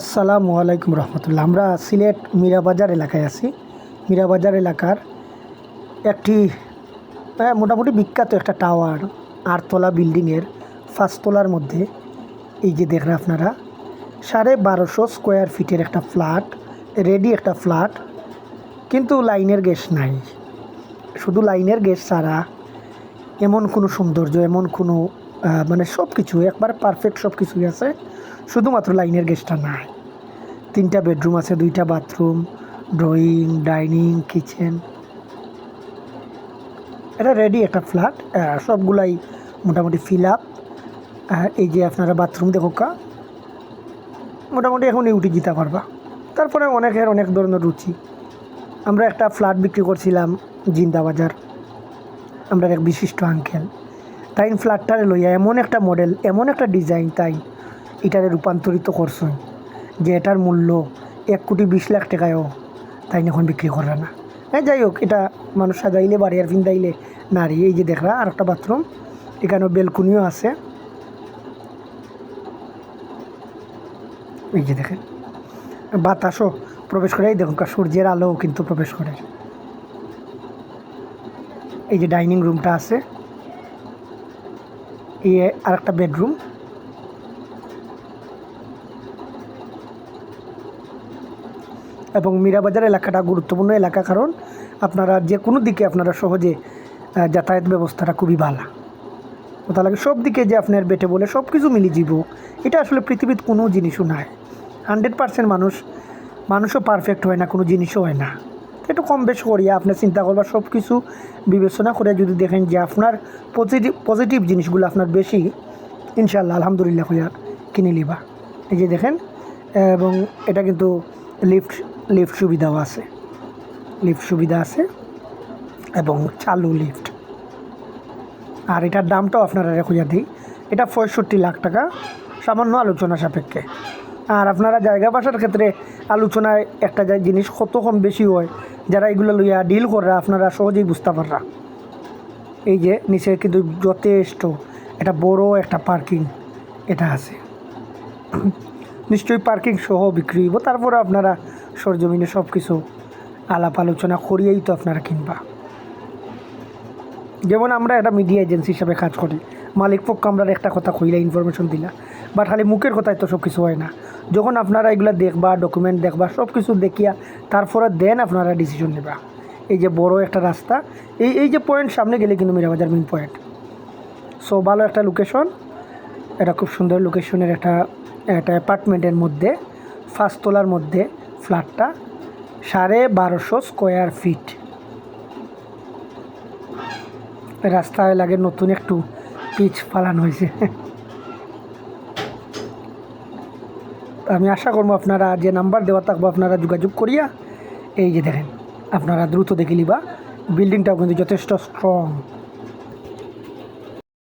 আসসালামু আলাইকুম রহমতুল্লাহ। আমরা সিলেট মীরাবাজার এলাকায় আছি। মীরাবাজার এলাকার একটি মোটামুটি বিখ্যাত একটা টাওয়ার, আটতলা বিল্ডিংয়ের ফার্স্টতলার মধ্যে। এই যে দেখেন আপনারা, সাড়ে বারোশো স্কোয়ার ফিটের একটা ফ্ল্যাট রেডি একটা ফ্ল্যাট কিন্তু লাইনের গ্যাস নাই। শুধু লাইনের গ্যাস ছাড়া এমন কোনো সৌন্দর্য, এমন কোনো মানে সব কিছু একবার পারফেক্ট সব কিছুই আছে। শুধুমাত্র লাইনের গ্যাসটা নাই। তিনটা বেডরুম আছে, দুইটা বাথরুম ড্রয়িং ডাইনিং কিচেন এটা রেডি একটা ফ্ল্যাট সবগুলাই মোটামুটি ফিল আপ এই যে আপনারা বাথরুম দেখো কা, মোটামুটি এখন ইউটি দিতে পারবা। তারপরে অনেকের অনেক ধরনের রুচি। আমরা একটা ফ্ল্যাট বিক্রি করছিলাম জিন্দাবাজার আমরা এক বিশিষ্ট আঙ্কেল তাই ফ্ল্যাটটারে লইয়া এমন একটা মডেল, এমন একটা ডিজাইন তাই এটারে রূপান্তরিত করছেন যে এটার মূল্য এক কোটি বিশ লাখ টাকায়ও তাই এখন বিক্রি করে না। হ্যাঁ যাই হোক, এটা মানুষ সাজাইলে বাড়ি আর ফিন্দাইলে নারী, এই যে দেখরা আর একটা বাথরুম, এখানেও বেলকুনিও আছে। এই যে দেখেন, বাতাসও প্রবেশ করে, এই দেখুন সূর্যের আলোও কিন্তু প্রবেশ করে। এই যে ডাইনিং রুমটা আছে এই আর একটা বেডরুম। এবং মীরাবাজার এলাকাটা গুরুত্বপূর্ণ এলাকা কারণ আপনারা যে কোনো দিকে আপনারা সহজে যাতায়াত ব্যবস্থাটা খুবই ভালো। ওটা লাগে সব দিকে যে আপনার বেটে বলে সব কিছু মিলি যাব এটা আসলে পৃথিবীর কোনো জিনিসও নাই। হান্ড্রেড পার্সেন্ট মানুষ, মানুষও পারফেক্ট হয় না, কোনো জিনিসও হয় না। একটু কম বেশ করিয়া আপনি চিন্তা করবার সব কিছু বিবেচনা করে যদি দেখেন যে আপনার পজিটিভ পজিটিভ জিনিসগুলো আপনার বেশি ইনশাল্লাহ আলহামদুলিল্লাহ হইয়া কিনে নিবা। এই যে দেখেন, এবং এটা কিন্তু লিফট লিফট সুবিধাও আছে। লিফট সুবিধা আছে, এবং চালু লিফট আর এটার দামটাও আপনারা রেখে দিই, এটা পঁয়ষট্টি লাখ টাকা, সামান্য আলোচনা সাপেক্ষে। আর আপনারা জায়গা বাসার ক্ষেত্রে আলোচনায় একটা জিনিস কত কম বেশি হয় যারা এগুলো লইয়া ডিল করা, আপনারা সহজেই বুঝতে পাররা। এই যে, নিচে কিন্তু যথেষ্ট একটা বড় একটা পার্কিং এটা আছে। নিশ্চয়ই পার্কিং সহ বিক্রি হইব তারপরে আপনারা সরজমিনে সব কিছু আলাপ আলোচনা করিয়েই তো আপনারা কিনবা। যেমন আমরা একটা মিডিয়া এজেন্সি হিসাবে কাজ করি। মালিক পক্ষ আমরা একটা কথা কইলা ইনফরমেশন দিলা। বাট খালি মুখের কথায় তো সব কিছু হয় না। যখন আপনারা এগুলো দেখবা ডকুমেন্ট দেখবা সব কিছু দেখিয়া তারপরে দেন আপনারা ডিসিশন নেবা। এই যে বড় একটা রাস্তা, এই এই যে পয়েন্ট সামনে গেলে কিন্তু মিরাবাজার মেন পয়েন্ট সো ভালো একটা লোকেশন এটা খুব সুন্দর লোকেশনের একটা একটা অ্যাপার্টমেন্টের মধ্যে ফার্স্ট তোলার মধ্যে ফ্ল্যাটটা সাড়ে বারোশো স্কোয়ার ফিট রাস্তায় লাগে নতুন একটু পিচ ফালানো হয়েছে। আমি আশা করব আপনারা যে নাম্বার দেওয়া থাকব, আপনারা যোগাযোগ করিয়া, এই যে দেখেন, আপনারা দ্রুত দেখে নিবা। বিল্ডিংটাও কিন্তু যথেষ্ট স্ট্রং